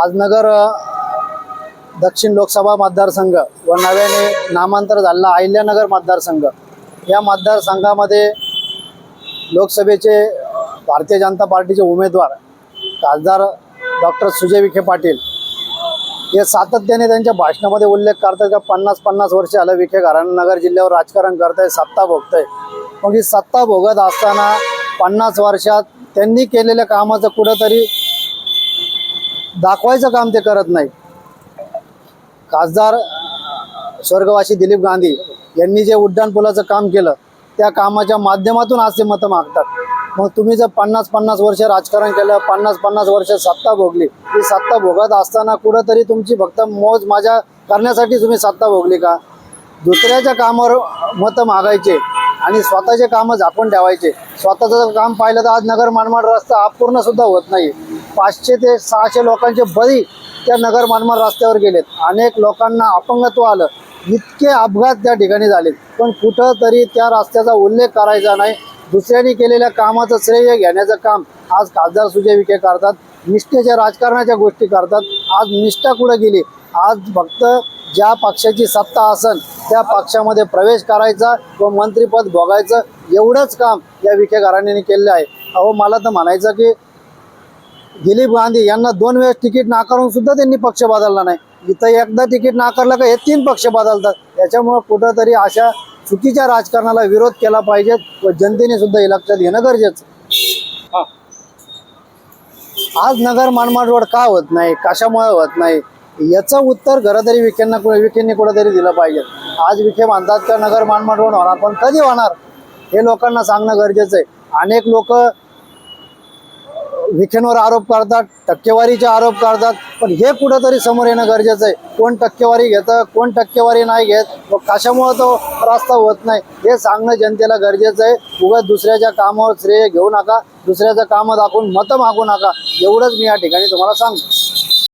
आज नगर दक्षिण लोकसभा मतदारसंघ व नव्याने नामांतर झालेला अहिल्यानगर मतदारसंघ. या मतदारसंघामध्ये लोकसभेचे भारतीय जनता पार्टीचे उमेदवार खासदार डॉक्टर सुजय विखे पाटील हे सातत्याने त्यांच्या भाषणामध्ये उल्लेख करतात का पन्नास पन्नास वर्ष आलं विखे घराणं नगर जिल्ह्यावर राजकारण करताय सत्ता भोगतंय. मग ही सत्ता भोगत असताना पन्नास वर्षात त्यांनी केलेल्या कामाचं कुठंतरी दाखवायचं काम ते करत नाही. खासदार स्वर्गवासी दिलीप गांधी यांनी जे उड्डाणपुलाचं काम केलं त्या कामाच्या माध्यमातून आज ते मतं मागतात. मग तुम्ही जर पन्नास पन्नास वर्ष राजकारण केलं पन्नास पन्नास वर्ष सत्ता भोगली ती सत्ता भोगत असताना कुठंतरी तुमची फक्त मोज माझ्या करण्यासाठी तुम्ही सत्ता भोगली का? दुसऱ्याच्या कामावर मतं मागायचे आणि स्वतःचे कामं झाकून ठेवायचे. स्वतःचं काम पाहिलं तर आज नगर मानमाड रस्ता अपूर्ण सुद्धा होत नाही. पाचशे ते सहाशे लोकांचे बळी त्या नगर मानमाड रस्त्यावर गेलेत. अनेक लोकांना अपंगत्व आलं. इतके अपघात त्या ठिकाणी झालेत. पण कुठं तरी त्या रस्त्याचा उल्लेख करायचा नाही. दुसऱ्यांनी केलेल्या कामाचं श्रेय घेण्याचं काम आज खासदार सुजय विखे करतात. निष्ठेच्या राजकारणाच्या गोष्टी करतात. आज निष्ठा कुठं गेली? आज फक्त ज्या पक्षाची सत्ता असन त्या पक्षामध्ये प्रवेश करायचा व मंत्रिपद भोगायचं एवढंच काम या विखे घराण्याने केलेलं आहे. अहो मला तर म्हणायचं की दिलीप गांधी यांना दोन वेळेस तिकीट नाकारून सुद्धा त्यांनी पक्ष बदलला नाही. इथं एकदा तिकीट नाकारलं का हे तीन पक्ष बदलतात. याच्यामुळं कुठंतरी अशा चुकीच्या राजकारणाला विरोध केला पाहिजे व जनतेने सुद्धा हे लक्षात घेणं गरजेचं हा. आज नगर मानमाड रोड का होत नाही? कशामुळे होत नाही? याचं उत्तर घरातरी विखेंना विखेंनी कुठंतरी दिलं पाहिजे. आज विखे मानतात का नगर मानमाड रोड होणार. पण कधी होणार? हे लोकांना सांगणं गरजेचं आहे. अनेक लोक विखेंवर आरोप करतात टक्केवारीचे आरोप करतात पण हे कुठंतरी समोर येणं गरजेचं आहे. कोण टक्केवारी घेतं कोण टक्केवारी नाही घेत व कशामुळं तो रस्ता होत नाही? हे सांगणं जनतेला गरजेचं आहे. उगाच दुसऱ्याच्या कामावर श्रेय घेऊ नका दुसऱ्याचं कामं दाखवून मतं मागू नका. एवढंच मी या ठिकाणी तुम्हाला सांगतो.